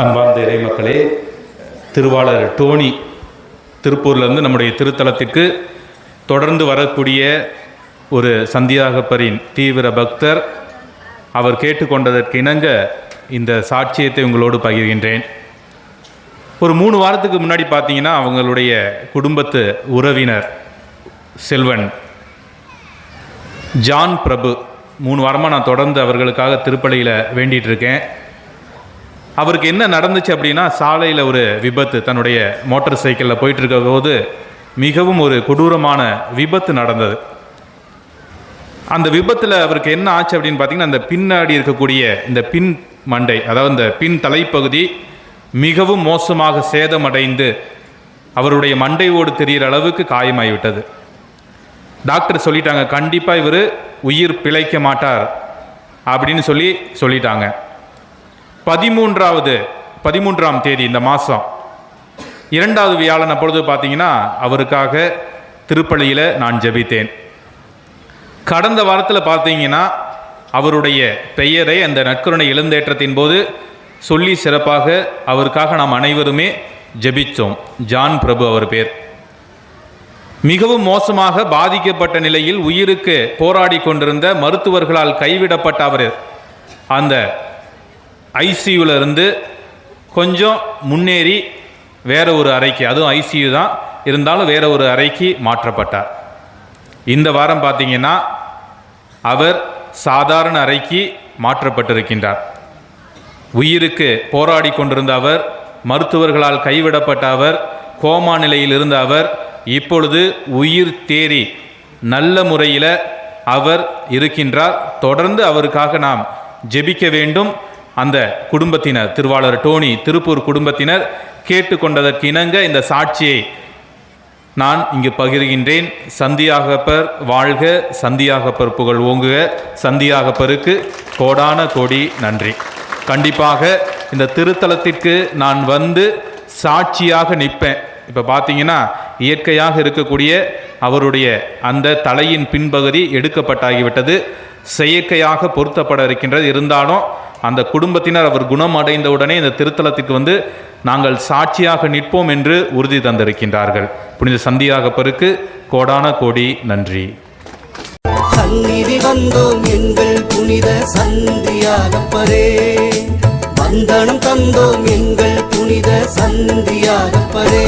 அன்பார்ந்த இறை மக்களே திருவாளர் டோனி திருப்பூர்லேருந்து நம்முடைய திருத்தலத்திற்கு தொடர்ந்து வரக்கூடிய ஒரு சந்தியாகப்பரின் தீவிர பக்தர் அவர் கேட்டுக்கொண்டதற்கு இணங்க இந்த சாட்சியத்தை உங்களோடு பகிர்கின்றேன். ஒரு மூணு வாரத்துக்கு முன்னாடி பார்த்தீங்கன்னா அவங்களுடைய குடும்பத்து உறவினர் செல்வன் ஜான் பிரபு மூணு வாரமாக நான் தொடர்ந்து அவர்களுக்காக திருப்பலியில் வேண்டிகிட்டு இருக்கேன். அவருக்கு என்ன நடந்துச்சு அப்படின்னா சாலையில் ஒரு விபத்து தன்னுடைய மோட்டார் சைக்கிளில் போயிட்டுருக்க போது மிகவும் ஒரு கொடூரமான விபத்து நடந்தது. அந்த விபத்தில் அவருக்கு என்ன ஆச்சு அப்படின்னு பார்த்தீங்கன்னா அந்த பின்னாடி இருக்கக்கூடிய இந்த பின் மண்டை அதாவது இந்த பின் தலைப்பகுதி மிகவும் மோசமாக சேதமடைந்து அவருடைய மண்டையோடு தெரிகிற அளவுக்கு காயமாகிவிட்டது. டாக்டர் சொல்லிட்டாங்க கண்டிப்பாக இவர் உயிர் பிழைக்க மாட்டார் அப்படின்னு சொல்லி சொல்லிட்டாங்க. பதிமூன்றாவது பதிமூன்றாம் தேதி இந்த மாதம் இரண்டாவது வியாழன் அப்பொழுது பார்த்தீங்கன்னா அவருக்காக திருப்பள்ளியில் நான் ஜெபித்தேன். கடந்த வாரத்தில் பார்த்தீங்கன்னா அவருடைய பெயரை அந்த நற்கருணை எழுந்தேற்றத்தின் போது சொல்லி சிறப்பாக அவருக்காக நாம் அனைவருமே ஜெபித்தோம் ஜான் பிரபு அவர் பேர். மிகவும் மோசமாக பாதிக்கப்பட்ட நிலையில் உயிருக்கு போராடி கொண்டிருந்த மருத்துவர்களால் கைவிடப்பட்ட அவர் அந்த ஐசியூவில் இருந்து கொஞ்சம் முன்னேறி வேற ஒரு அறைக்கு அதுவும் ஐசியூ தான் இருந்தாலும் வேற ஒரு அறைக்கு மாற்றப்பட்டார். இந்த வாரம் பார்த்தீங்கன்னா அவர் சாதாரண அறைக்கு மாற்றப்பட்டிருக்கின்றார். உயிருக்கு போராடி கொண்டிருந்த அவர் மருத்துவர்களால் கைவிடப்பட்ட அவர் கோமா நிலையில் இருந்த அவர் இப்பொழுது உயிர் தேறி நல்ல முறையில் அவர் இருக்கின்றார். தொடர்ந்து அவருக்காக நாம் ஜெபிக்க வேண்டும். அந்த குடும்பத்தினர் திருவாளர் டோனி திருப்பூர் குடும்பத்தினர் கேட்டுக்கொண்டதற்கு இணங்க இந்த சாட்சியை நான் இங்கு பகிர்கின்றேன். சந்தியாகப்பர் வாழ்க சந்தியாகப்பர் புகழ் ஓங்குக சந்தியாகப்பருக்கு கோடான கோடி நன்றி. கண்டிப்பாக இந்த திருத்தலத்திற்கு நான் வந்து சாட்சியாக நிற்பேன். இப்போ பார்த்தீங்கன்னா இயற்கையாக இருக்கக்கூடிய அவருடைய அந்த தலையின் பின்பகுதி எடுக்கப்பட்டாகிவிட்டது. செயற்கையாக பொருத்தப்பட இருக்கின்றது. இருந்தாலும் அந்த குடும்பத்தினர் அவர் குணம் அடைந்தவுடனே இந்த திருத்தலத்துக்கு வந்து நாங்கள் சாட்சியாக நிற்போம் என்று உறுதி தந்திருக்கின்றார்கள். புனித சந்தியாக பருக்கு கோடான கோடி நன்றி. சந்நிதி வந்தோம் எங்கள் புனித சந்தியாகப்பரே. வந்தனம் தந்தோம் எங்கள் புனித சந்தியாகப்பரே.